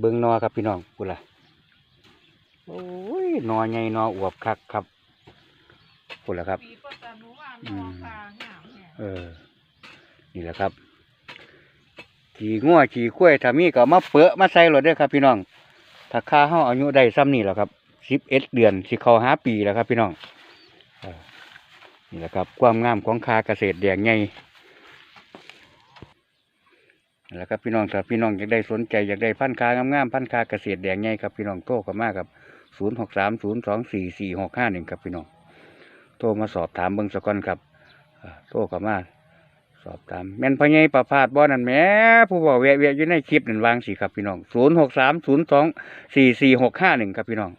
เบิ่งนอครับพี่น้องพูดละโอ้ยนอใหญ่นออวบคักครับพูดละครับปีก็จะรู้ว่าอืนอมปลาหามเนี่ยเออ นี่แหละครับ ขี่งัวขี่ข้วยถ้ามีก็เอามาเปอะมาใส่รถเด้อครับ พี่น้องถ้าค่าเฮาอายุได้ซ้ำนี่แหละครับสิบเอ็ดเดือนสิเข้าหาปีแล้วครับ พี่น้องเออนี่แหละครับ ความงามของคาเกษตรแดงใหญ่นี่ แหละครับพี่น้องถ้าพี่น้องอยากได้สนใจอยากได้พันธุ์คางามๆพันธุ์คาเกษตรแดงใหญ่ครับพี่น้องโทรเข้ามาครับศูนย์หกสามศูนย์สองสี่สี่หกห้าหนึ่งครับพี่น้องโทรมาสอบถามเบิ่งสกอนครับโทรเข้ามาสอบถามแม่นพ่อใหญ่ประพาสบ่นั่นแม่ผู้บอกแวะเวียอยู่ในคลิปนั่นวางสิครับพี่น้องศูนย์หกสามศูนย์สองสี่สี่หกห้าหนึ่งครับพี่น้อง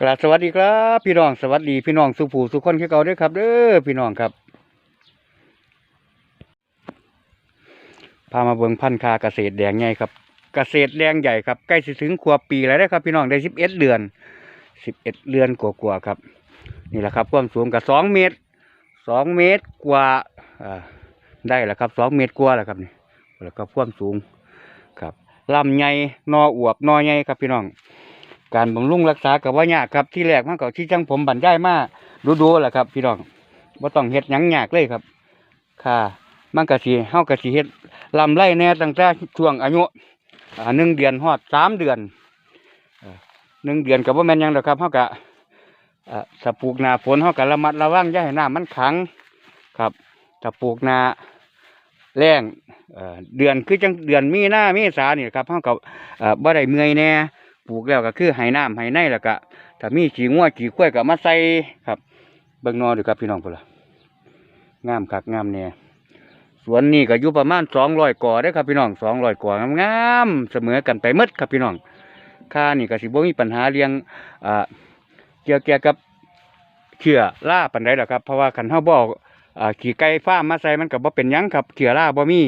กราบสวัสดีครับ พี่น้องสวัสดีพี่น้องสุภูสุคนคือเก่าด้วยครับเด้อพี่น้องครับ พามาเบิงพันธุ์คาเกษตรแดงใหญ่ครับ เกษตรแดงใหญ่ครับใกล้สิถึงขวบปีแล้วได้ครับ พี่น้องได้สิบเอ็ดเดือนสิบเอ็ดเดือนกว่าๆครับ นี่แหละครับความสูงกับสองเมตรสองเมตรกว่าได้แล้วครับสองเมตรกว่าแล้วครับนี่แล้วก็ความสูงครับลำใหญ่นออวบนอใหญ่ครับพี่น้อง การบำรุงรักษากับว่ายากครับที่แรกมันก็ที่จังผมบรรยายมากดูๆแหละครับ พี่น้องว่าต้องเฮ็ดหยังยากเลยครับ ค่ะ มันก็สิเฮาก็สิเฮ็ด ลำไรแน่ตั้งแต่ช่วงอายุหนึ่งเดือนฮอดสามเดือนหนึ่งเดือนก็บ่แม่นยังดอครับเฮาก็เอ่อถ้าปลูกนาฝนเขาก็ระมัดระวังย่าให้น้ำมันขังครับถ้าปลูกนาแรงเดือนคือจังเดือนมีหน้ามีสาเนี่ยครับเขาก็เอ่อบ่ได้เมื่อยแน่ปลูกแล้วก็คือให้น้ำให้ในแล้วก็ถ้ามีขี้งัวขี้ข้วยก็มาใส่ครับเบิ่งนอดูครับพี่น้องพุ่นละงามคักงามแน่ สวนนี้ก็อยู่ประมาณสองร้อยก่อได้ครับพี่น้องสองร้อยก่องามๆเสมอกันไปมดครับพี่น้องค่านี่ก็สิบ่มีปัญหาเลี้ยงอ่าเกี่ยวเกี่ยวกับเชื้อราปันไดหรอกครับ เพราะว่าขันเฮาบเอกอ่าขี่ไก่ฟ้ามาใส่มันก็บ่เป็นยังครับเชื้อราบ่มี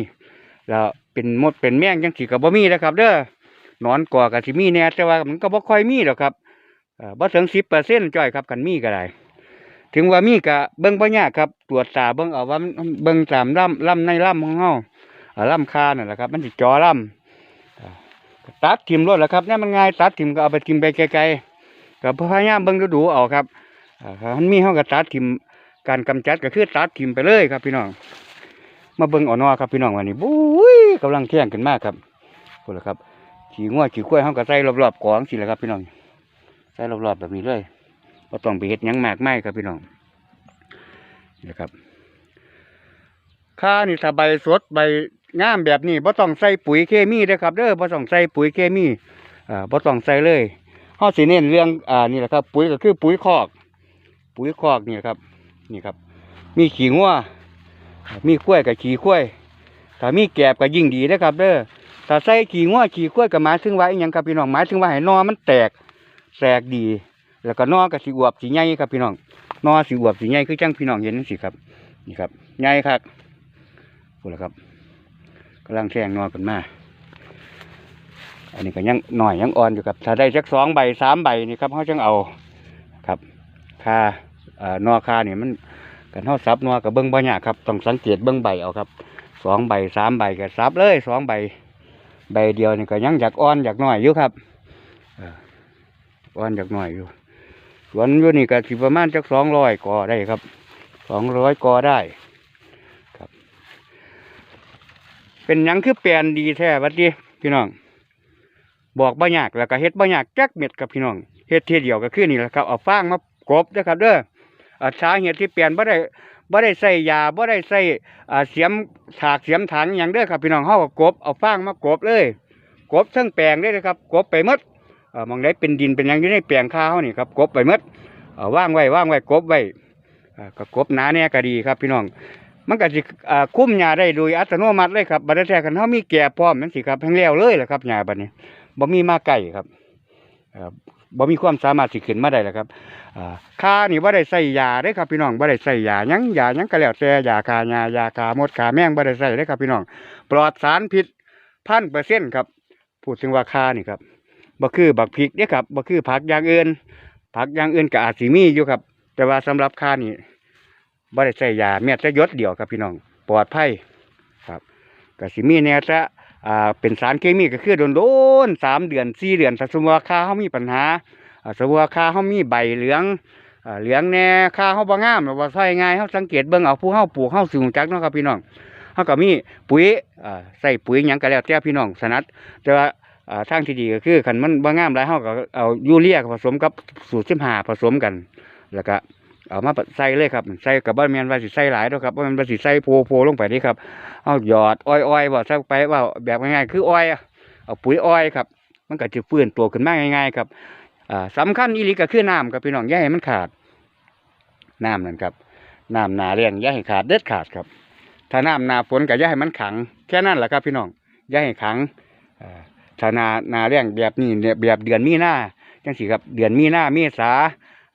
แล้วเป็นมดเป็นแมงจังซี่ก็บ่มีนะครับ เด้อนอนก่อก็สิมีแน่แต่ว่ามันก็บ่ค่อยมีหรอกครับบ่ถึงสิบเอ่อบ่ถึง10%จ้อยครับคันมีก็ได้ ถึงว่ามีก็เบิ่งบ่ยากครับ ตรวจตาเบิ่งเอาว่าเบิ่งตามลำลำในลำของเฮาอ่ำคานั่นแหละครับ มันสิจ่อลำอ่าก็ตัดทิ่มรถแหละครับเนี่ยมันง่ายตัดทิ่มก็เอาไปทิ่มไปไกลๆก็พยายามเบิ่งดูๆเอาครับอ่าถ้ามันมีเฮาก็ตัดทิมการกำจัดก็คือตัดทิมไปเลยครับพี่น้อง มาเบิ่งอ่อนอครับพี่น้องวันนี้บุ้ยกำลังแข่งกันมากครับพุ่นละครับขี่งัวขี่ข้วยเฮาก็ใส่รอบๆกองสิแหละครับพี่น้องใส่รอบๆแบบนี้เลย บ่ต้องไปเฮ็ดยังมากมายครับพี่น้องนี่แหละครับค่านี่ถ้าใบสดใบงามแบบนี้บ่ต้องใส่ปุ๋ยเคมีเด้อครับเด้อบ่ต้องใส่ปุ๋ยเคมีอ่าบ่ต้องใส่เลยเฮาสิเน้นเรื่องอ่านี่แหละครับ ปุ๋ยก็คือปุ๋ยคอก ปุ๋ยคอกนี่ครับนี่ครับ มีขี้งัวมีข้วยกับขี้ข้วยถ้ามีแกบก็ยิ่งดีนะครับ เด้อถ้าใส่ขี้งัวขี้ข้วยก็หมายถึงว่าอีหยังครับพี่น้องหมายถึงว่าให้หนอมันแตกแตกดี แล้วก็นอก็สิอวบสิใหญ่ครับพี่น้องนอสิอวบสิใหญ่คือจังพี่น้องเห็นจังซี่ครับ นี่ครับใหญ่ครับพูดแล้วครับกำลังแทงนอกันมาอันนี้ก็ยังหน่อยยังอ่อนอยู่ครับ ถ้าได้สักสองใบสามใบนี่ครับเขาจังเอาครับค่าเอ่อนอค่านี่ยมันกันเท่าซับนอกับเบิ้งบ่ยาครับต้องสังเกตเบิ้งใบเอาครับสองใบสามใบก็ซับเลยสองใบใบเดียวนี่ก็ยังอยากอ่อนอยากหน่อยอยู่ครับอ่อนอยากหน่อยอยู่ วนอยู่นี่ก็สิประมาณจักสองร้อยกอได้ครับสองร้อยกอได้ครับ เป็นยังคือแปลนดีแท้บัดนี้พี่น้อง บอกบ่ยากแล้วก็เฮ็ดบ่ยากจักเม็ดกับพี่น้องเฮ็ดเทีเดียวก็คือนี่แหละครับเอาฟางมากรบเด้อครับเด้ออาสาเหตุที่เปลี่ยนบ่ได้บ่ได้ใส่ยาบ่ได้ใส่อ่าเสียมถากเสียมถังหยังเด้อครับพี่น้องเฮาก็กบเอาฟางมากรบเลย กบทั้งแปลงเลยนะครับ กบไปหมด มองใดเป็นดินเป็นยังอยู่ในแปลงข้าวนี่ครับกบไปหมดเอ่อวางไว้ว่างไว้กบไว้ก็กบหนาแน่ก็ดีครับ พี่น้อง มันก็สิอ่าคุ้มหญ้าได้โดยอัตโนมัติเลยครับบัดแท้กันเฮามีแก่พร้อมจังซี่ครับทั้งแล้วเลยแหละครับหญ้าบัดนี้บ่มีมาไก่ครับบ่มีความสามารถสิขึ้นมาได้แล้วครับค่านี่บ่ได้ใส่ยาเด้ครับพี่น้องบ่ได้ใส่ยายังยายังก็แล้วแต่ยาฆ่าหญ้ายาฆ่ามดฆ่าแมงบ่ได้ใส่เด้ครับพี่น้อง ปลอดสารพิษพันเปอร์เซ็นต์ครับ พูดถึงว่าค่านี่ครับ บ่คือบักพริกเด้ครับบ่คือผักอย่างอื่นผักอย่างอื่นก็อาจสิมีอยู่ครับ แต่ว่าสำหรับค่านี่บ่ได้ใส่ยาแม้แต่หยดเดียวครับพี่น้องปลอดภัยครับก็สิมีแนวแต่อ่าเป็นสารเคมีก็คือโดนโดนๆสามเดือนสี่เดือนถ้าสมมติว่าข้าเขามีปัญหาสมมติว่าข้าเขามีใบเหลืองเหลืองแน่ข้าเขาบ่งามหรือว่าใช่ง่ายเขาสังเกตเบิ่งเอาผู้เฮาปลูกเฮาสูงจักเนาะครับพี่น้องเฮาก็มีปุ๋ยใส่ปุ๋ยหยังก็แล้วแต่พี่น้องสนัดแต่ว่า ทางที่ดีก็คือคันมันบ่งงามหลายเฮาก็เอายูเรียผสมกับสูตร15ผสมกัน แล้วก็เอามาใส่เลยครับใส่กับบ่แม่นว่าสิใส่หลายดอกครับบ่แม่นว่าสิใส่โพโพลงไปนี่ครับเอาหยอดอ้อยๆบ่ใส่ไปว่าแบบง่ายๆคืออ้อยเอาปุ๋ยอ้อยครับ มันก็จะฟื้นตัวขึ้นมาง่ายๆครับอ่าสำคัญอีหลีก็คือน้ำครับพี่น้องอย่าให้มันขาดน้ำนั่นครับน้ำหนาแรงอย่าให้ขาดเด็ดขาดครับ ถ้าน้ำหนาฝนก็อย่าให้มันขัง แค่นั้นแหละครับพี่น้องอย่าให้ขังอ่า ถ้านานาแรงแบบนี้เนี่ยแบบเดือนมีหน้าจังสีครับเดือนมีหน้าเมษา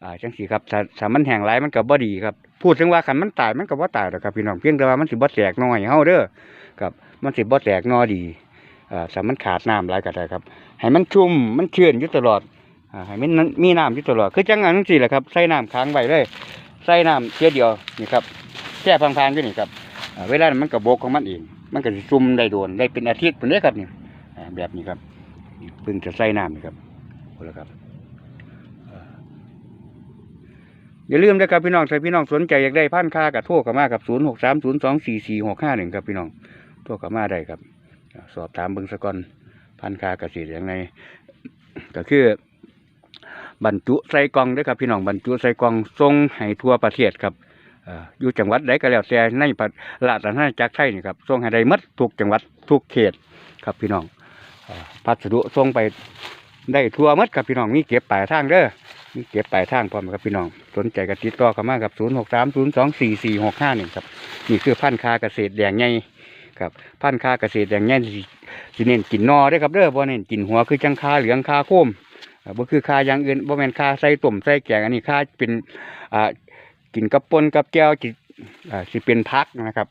อ่าจังสีครับถ้าถ้ามันแห้งไรมันก็บ่ดีครับ พูดถึงว่าคันมันตายมันก็บ่ตายหรอกครับพี่น้องเพียงแต่ว่ามันสิบ่แตกน่อยเฮาเด้อครับมันสิบ่แตกหนอดีอ่าถ้ามันขาดน้ำหลายก็ได้ครับให้มันชุ่มมันเชื้นอยู่ตลอดอ่าให้มันมีน้ำอยู่ตลอดคือจังอันจังซี่แหละครับใส่น้ำค้างไว้เลยใส่น้ำเทียเดียวนี่ครับแค่พังๆอยู่นี่ครับเวลานั้นมันก็บกของมันเอง มันก็สิซุ่มได้โดนได้เป็นอาทิตย์พุ่นเด้ครับนี่ แบบนี้ครับเพิ่งจะใส่น้ำนี่ครับพุ่นละครับอย่าลืมนะครับพี่น้องถ้าพี่น้องสนใจอยากได้พันค่ากับโทรเข้ามากับศูนย์หกสามศูนย์สองสี่สี่หกห้าหนึ่งครับพี่น้องโทรเข้ามาได้ครับ สอบถามเบิ้งสกอนพันค่าเกษตรอย่างไรก็คือบรรจุใส่กล่องด้วยครับพี่น้องบรรจุใส่กล่องส่งให้ทั่วประเทศครับอยู่จังหวัดใดก็แล้วแต่ในประราชอาณาจักรไทยนี่ครับส่งให้ได้หมดทุกจังหวัดทุกเขตครับพี่น้อง พัสดุส่งไปได้ทั่วหมดครับพี่น้องมีเก็บปลายทางเด้อมีเก็บปลายทางพร้อมครับพี่น้อง สนใจก็ติดต่อเข้ามากับ 0 6 3 0 2 4 4 6 5 1ครับนี่คือพันธุ์คาเกษตรแดงใหญ่ครับพันธุ์คาเกษตรแดงใหญ่สิสิเน้นกินนอเด้ครับเด้อบ่เน้นกินหัวคือจังคาเหลืองคาโคมบ่คือคาอย่างอื่นบ่แม่นคาใส่ต้มใส่แกงอันนี้คาเป็นอ่ากินกับปนกับแก้วจิอ่าสิเป็นพักนะครับ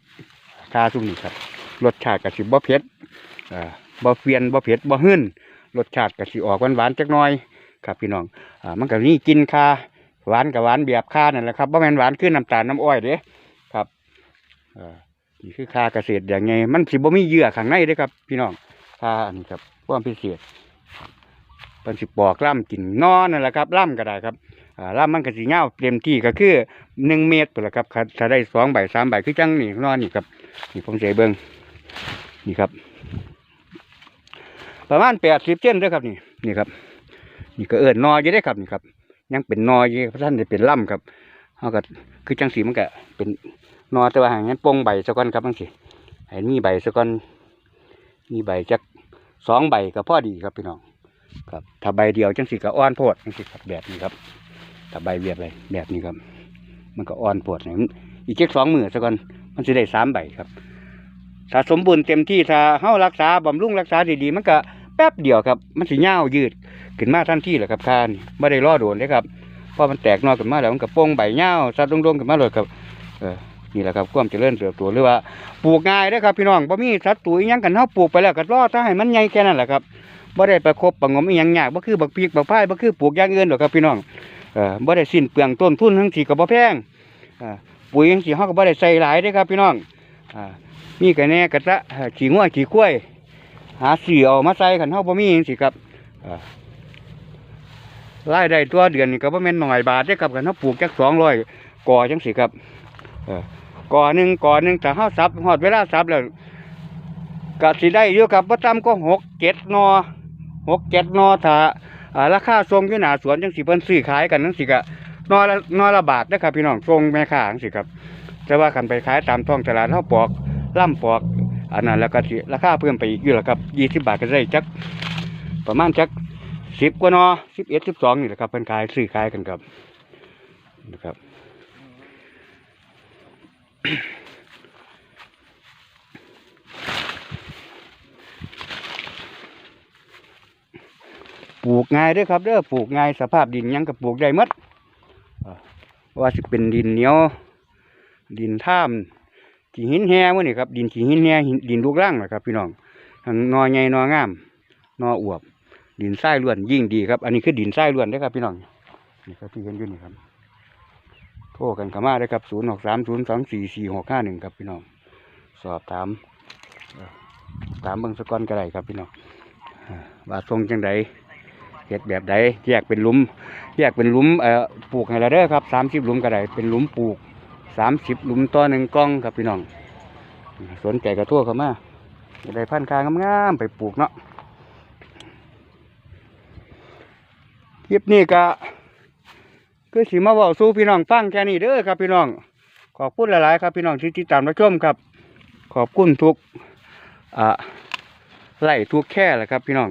คาซุ่มนี่ครับรสชาติก็สิบ่เผ็ดอ่า บ่เฟียนบ่เผ็ดบ่หื้นรสชาติก็สิออกหวานๆจักหน่อยครับพี่น้องอ่ามันก็นี่กินคาหวานกับหวานแบบค่านั่นแหละครับบ่แม่นหวานคือน้ำตาลน้ำอ้อยเด้ครับอ่านี่คือคาเกษตรอย่างไงมันสิบ่มีเยื่อข้างในเด้ครับ พี่น้องคาอันนี้ครับความพิเศษเป็นสิปอกล่ำกินนอนนั่นแหละครับล่ำก็ได้ครับอ่าล่ำมันก็สิเงาเต็มที่ก็คือหนึ่งเมตรพุ่นละครับถ้าถ้าได้สองใบสามใบคือจังนี่นอนนี่ครับนี่ผมเสียเบิ้งนี่ครับ ประมาณแปดสิบเซนด้อครับนี่นี่ครับ นี่ก็เอิญนออยู่ได้ครับนี่ครับ ยังเป็นนออยู่เพราะท่านได้เป็นล่ำครับเขาก็คือจังสีมันก็เป็นนอแต่ว่าอย่างนั้นปงใบสะก้อนครับจังสีให้มีใบสะก้อนมีใบจักสองใบก็พอดีครับพี่น้องครับถ้าใบเดียวจังสีก็อ่อนโพดจังสีครับแบบนี้ครับถ้าใบเบียดใบแบบนี้ครับ มันก็อ่อนโพดเนี่ยอีกเจ็กสองมือสะก้อนมันจะได้สามใบครับถ้าสมบูรณ์เต็มที่ถ้าเฮารักษาบำรุงรักษาดีๆมันก็ ป๊บเดียวครับ มันสิยาวยืดขึ้นมาทันทีแหละครับคานไม่ได้รอโดนเลยครับเพราะมันแตกนอกขึ้นมาแล้วมันก็โป่งใบเงาวสัดดงๆขึ้นมาเลยครับเออนี่แหละครับความเจริญเติบโตหรือว่าปลูกง่ายเด้อครับ พี่น้องบ่มีสัตว์ตุยยังกันเฮาปลูกไปแล้วก็รอถ้าให้มันใหญ่แค่นั้นแหละครับบ่ได้ประคบประงมอีหยังยากบ่คือบักพริกบักพายบ่คือปลูกอย่างอื่นหรอกครับพี่น้องเออบ่ได้สิ้นเปลืองต้นทุนทั้งสี่ก็บ่แพงอ่าปุ๋ยจังซี่เฮาก็บ่ได้ใส่หลายเด้ครับพี่น้องอ่ามีก็แน่กระตะขี้งัวขี้วย หาซื้อเอามาใส่คันเฮาบ่มีจังซี่ครับอ่ารายได้ตัวเดือนนี่ก็บ่แม่นหน่อยบาทเด้อครับกันเฮาปลูกจัก200ก่อจังสิครับก่อหนึ่งก่อหนึ่งถ้าเฮาสับฮอดเวลาสับแล้วก็สิได้อยู่ครับบ่ต่ำก็6 7นอ6 7นอถ้าอ่าราคาส่งยู่หน้าสวนจังสิเพิ่นซื้อขายกันจังสิก็นอละนอละบาทเด้ครับพี่น้องส่งแม่ค้าจังสิครับแต่ว่าคันไปขายตามท้องตลาดเฮาปอกล่ำปอก อันนั้นแล้วก็สิราคาเพิ่มไปอีกอยู่แล้วครับ20บาทก็ได้จักประมาณจักสิบกว่านอสิบเอ็ดสิบสองนี่แหละครับเป็นขายซื้อขายกันครับนะครับปลูกง่ายด้วยครับเด้อปลูกง่ายสภาพดินยังกับปลูกได้หมดอ่าว่าสิเป็นดินเหนียว ดินท่าม ขี้หินแห้มื่อนี่ครับดินขี้หินแห้หินดินลูกร่างนะครับพี่น้องทั้งนอใหญ่นองามนออวบ ดินทรายล้วนยิ่งดีครับ อันนี้คือดินทรายล้วนเด้อครับพี่น้องนี่ครับที่เห็นอยู่นี่ครับโทรกันขามาได้ครับศูนย์หกสามศูนย์สองสี่สี่หกห้าหนึ่งครับพี่น้องสอบถามเอ่อตามเบิ่งสกอนก็ได้ครับพี่น้องอ่าว่าทรงจังใดเฮ็ดแบบใดแยกเป็นลุมแยกเป็นลุมเอ่อปลูกให้ละเด้อครับสามสิบลุมก็ได้เป็นลุมปลูก สามสิบหลุมต่อหนึ่งกล่องครับพี่น้อง สนใจกระทั่วเข้ามาจะได้พันธุ์คางงามๆไปปลูกเนาะคลิปนี้ก็คือสีมาบอกสู่พี่น้องฟังแค่นี้เด้อครับพี่น้อง ขอบคุณหลายๆครับพี่น้องที่ติดตามรับชมครับ ขอบคุณทุกอ่าไล่ทุกแค่แหละครับพี่น้อง